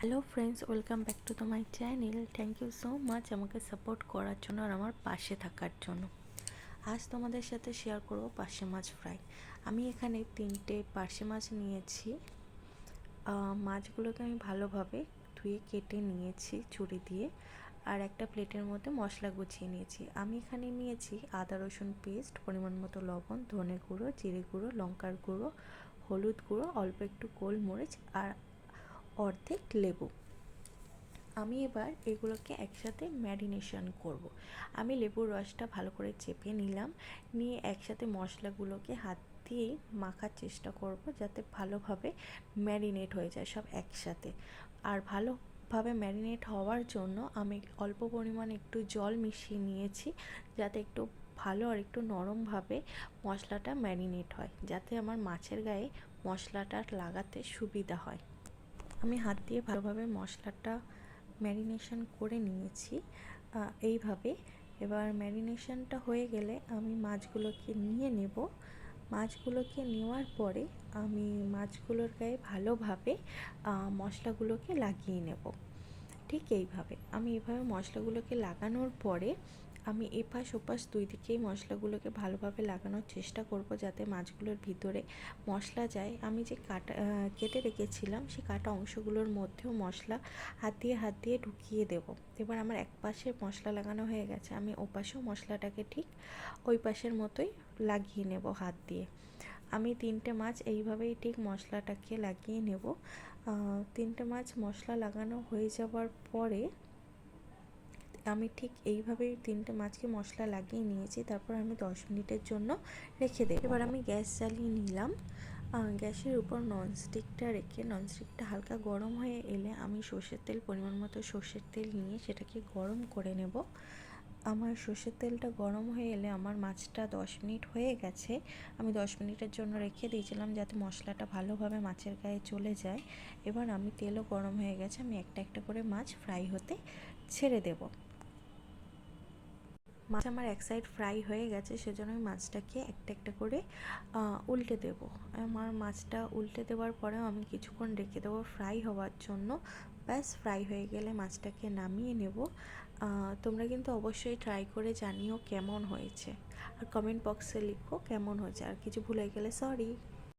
Hello friends welcome back to the my channel thank you so much আমাকে support করার জন্য আর আমার পাশে থাকার জন্য। আজ তোমাদের সাথে শেয়ার করব পার্শে মাছ ফ্রাই আমি এখানে তিনটে পার্শে মাছ নিয়েছি। মাছগুলোকে আমি ভালোভাবে ধুয়ে কেটে নিয়েছি ছুরি দিয়ে। আর একটা প্লেটের মধ্যে মশলা গুছিয়ে নিয়েছি। আমি এখানে নিয়েছি আদা, রসুন পেস্ট পরিমাণ মতো লবণ, ধনে গুঁড়ো, জিরে গুঁড়ো, লঙ্কার গুঁড়ো, হলুদ গুঁড়ো, অল্প একটু গোলমরিচ আর অর্ধেক লেবু। আমি এবার এগুলোকে একসাথে ম্যারিনেশন করব। আমি লেবুর রসটা ভালো করে চেপে নিলাম, নিয়ে একসাথে মশলাগুলোকে হাত দিয়ে মাখার চেষ্টা করব যাতে ভালোভাবে ম্যারিনেট হয়ে যায় সব একসাথে। আর ভালোভাবে ম্যারিনেট হওয়ার জন্য আমি অল্প পরিমাণে একটু জল মিশিয়ে নিয়েছি যাতে একটু ভালো আর একটু নরমভাবে মশলাটা ম্যারিনেট হয়, যাতে আমার মাছের গায়ে মশলাটা লাগাতে সুবিধা হয়। আমি হাত দিয়ে ভালোভাবে মশলাটা ম্যারিনেশন করে নিয়েছি এইভাবে। এবার ম্যারিনেশনটা হয়ে গেলে আমি মাছগুলোকে নিয়ে নেব। মাছগুলোকে নেওয়ার পরে আমি মাছগুলোর গায়ে ভালোভাবে মশলাগুলোকে লাগিয়ে নেব। ঠিক এইভাবে। আমি এভাবে মশলাগুলোকে লাগানোর পরে আমি এপাশ ওপাশ দুই দিকেই মশলাগুলোকে ভালোভাবে লাগানোর চেষ্টা করব যাতে মাছগুলোর ভিতরে মশলা যায়। আমি যে কাটা কেটে রেখেছিলাম সেই কাটা অংশগুলোর মধ্যেও মশলা হাত দিয়ে হাত দিয়ে ঢুকিয়ে দেব। এবার আমার এক পাশে মশলা লাগানো হয়ে গেছে। আমি ওপাশেও মশলাটাকে ঠিক ওই পাশের মতোই লাগিয়ে নেব হাত দিয়ে। আমি তিনটে মাছ এইভাবেই ঠিক মশলাটাকে লাগিয়ে নেব। তিনটে মাছ মশলা লাগানো হয়ে যাওয়ার পরে আমি ঠিক এইভাবেই তিনটে মাছকে মশলা লাগিয়ে নিয়েছি, তারপর আমি দশ মিনিটের জন্য রেখে দেব। এবার আমি গ্যাস জ্বালিয়ে নিলাম। গ্যাসের উপর ননস্টিকটা রেখে, ননস্টিকটা হালকা গরম হয়ে এলে আমি সর্ষের তেল, পরিমাণ মতো সর্ষের তেল নিয়ে সেটাকে গরম করে নেব। আমার সর্ষের তেলটা গরম হয়ে এলে আমার মাছটা দশ মিনিট হয়ে গেছে। আমি দশ মিনিটের জন্য রেখে দিয়েছিলাম যাতে মশলাটা ভালোভাবে মাছের গায়ে চলে যায়। এবার আমি তেলও গরম হয়ে গেছে, আমি একটা একটা করে মাছ ফ্রাই হতে ছেড়ে দেবো। মাছ আমার এক সাইড ফ্রাই হয়ে গেছে, সেজন্য আমি মাছটাকে একটা একটা করে উল্টে দেব। আমার মাছটা উল্টে দেওয়ার পরেও আমি কিছুক্ষণ রেখে দেবো ফ্রাই হওয়ার জন্য। ব্যাস ফ্রাই হয়ে গেলে মাছটাকে নামিয়ে নেব। তোমরা কিন্তু অবশ্যই ট্রাই করে জানিও কেমন হয়েছে। আর কমেন্ট বক্সে লিখো কেমন হয়েছে। আর কিছু ভুলে গেলে সরি